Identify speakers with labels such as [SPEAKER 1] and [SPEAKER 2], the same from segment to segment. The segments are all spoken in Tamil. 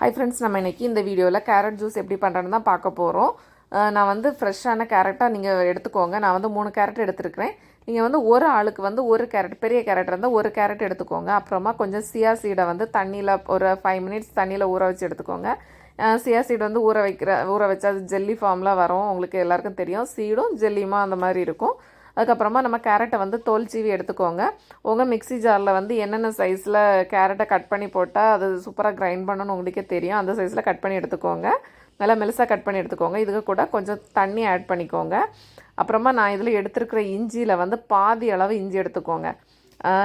[SPEAKER 1] ஹை ஃப்ரெண்ட்ஸ் நம்ம இன்னைக்கு இந்த வீடியோவில் கேரட் ஜூஸ் எப்படி பண்ணுறதுன்னு தான் பார்க்க போகிறோம் நான் வந்து ஃப்ரெஷ்ஷான கேரட்டாக நீங்கள் எடுத்துக்கோங்க. நான் வந்து மூணு கேரட் எடுத்துருக்கிறேன். நீங்கள் வந்து ஒரு ஆளுக்கு வந்து ஒரு கேரட் பெரிய கேரட் இருந்தால் ஒரு கேரட் எடுத்துக்கோங்க. அப்புறமா கொஞ்சம் சியா சீடை வந்து தண்ணியில் ஒரு ஃபைவ் மினிட்ஸ் தண்ணியில் ஊற வச்சு எடுத்துக்கோங்க. சியா சீடு வந்து ஊற வைக்கிற ஊற வச்சா அது ஜெல்லி ஃபார்மில் வரும். உங்களுக்கு எல்லாருக்கும் தெரியும். சீடும் ஜெல்லியுமா அந்த மாதிரி இருக்கும். அதுக்கப்புறமா நம்ம கேரட்டை வந்து தோல் சீவி எடுத்துக்கோங்க. உங்கள் மிக்ஸி ஜாரில் வந்து என்னென்ன சைஸில் கேரட்டை கட் பண்ணி போட்டால் அது சூப்பராக கிரைண்ட் பண்ணணும்னு உங்களுக்கே தெரியும். அந்த சைஸில் கட் பண்ணி எடுத்துக்கோங்க. நல்லா மெலுசாக கட் பண்ணி எடுத்துக்கோங்க. இதுக்கு கூட கொஞ்சம் தண்ணி ஆட் பண்ணிக்கோங்க. அப்புறமா நான் இதில் எடுத்துருக்கிற இஞ்சியில் வந்து பாதி அளவு இஞ்சி எடுத்துக்கோங்க.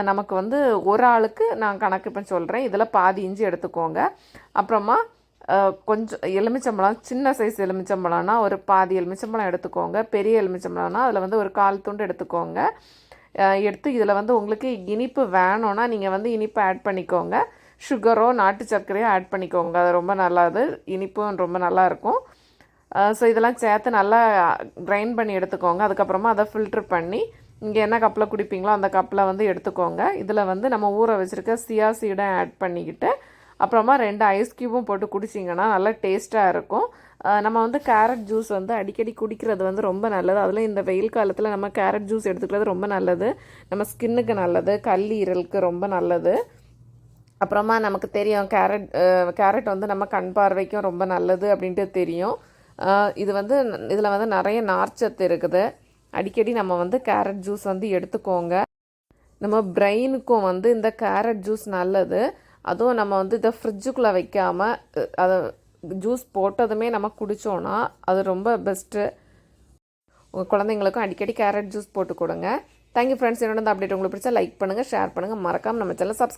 [SPEAKER 1] நமக்கு வந்து ஒரு ஆளுக்கு நான் கணக்கு இப்போ சொல்கிறேன் இதில் பாதி இஞ்சி எடுத்துக்கோங்க. அப்புறமா கொஞ்சம் எலுமிச்சம்பழம் சின்ன சைஸ் எலுமிச்சம்பழம்னா ஒரு பாதி எலுமிச்சம்பழம் எடுத்துக்கோங்க. பெரிய எலுமிச்சம்பழம்னா அதில் வந்து ஒரு கால் துண்டு எடுத்துக்கோங்க. எடுத்து இதில் வந்து உங்களுக்கு இனிப்பு வேணும்னா நீங்கள் வந்து இனிப்பு ஆட் பண்ணிக்கோங்க. சுகரோ நாட்டு சர்க்கரையோ ஆட் பண்ணிக்கோங்க. அது ரொம்ப நல்லாது. இனிப்பும் ரொம்ப நல்லாயிருக்கும் ஸோ இதெல்லாம் சேர்த்து நல்லா கிரைண்ட் பண்ணி எடுத்துக்கோங்க. அதுக்கப்புறமா அதை ஃபில்ட்ரு பண்ணி இங்கே என்ன கப்பில் குடிப்பீங்களோ அந்த கப்பில் வந்து எடுத்துக்கோங்க. இதில் வந்து நம்ம ஊற வச்சுருக்க சியா சீடை ஆட் பண்ணிக்கிட்டு அப்புறமா ரெண்டு ஐஸ் க்யூபும் போட்டு குடிச்சிங்கன்னா நல்லா டேஸ்ட்டாக இருக்கும். நம்ம வந்து கேரட் ஜூஸ் வந்து அடிக்கடி குடிக்கிறது வந்து ரொம்ப நல்லது. அதில் இந்த வெயில் காலத்தில் நம்ம கேரட் ஜூஸ் எடுத்துக்கிறது ரொம்ப நல்லது. நம்ம ஸ்கின்னுக்கு நல்லது கல்லீரலுக்கு ரொம்ப நல்லது. அப்புறமா நமக்கு தெரியும் கேரட் கேரட் வந்து நம்ம கண் பார்வைக்கும் ரொம்ப நல்லது அப்படின்ட்டு தெரியும். இது வந்து இதில் வந்து நிறைய நார்ச்சத்து இருக்குது. அடிக்கடி நம்ம வந்து கேரட் ஜூஸ் வந்து எடுத்துக்கோங்க. நம்ம பிரெயினுக்கும் வந்து இந்த கேரட் ஜூஸ் நல்லது. அதுவும் நம்ம வந்து இதை ஃப்ரிட்ஜுக்குள்ளே வைக்காமல் அதை ஜூஸ் போட்டதுமே நம்ம குடித்தோன்னா அது ரொம்ப பெஸ்ட்டு உங்கள் குழந்தைங்களுக்கும் அடிக்கடி கேரட் ஜூஸ் போட்டு கொடுங்க. தேங்க்யூ ஃப்ரெண்ட்ஸ் என்னோட அப்டேட் உங்களுக்கு பிடிச்சா லைக் பண்ணுங்கள் ஷேர் பண்ணுங்கள் மறக்காமல் நம்ம சேனல் சப்ஸ்கிரைப்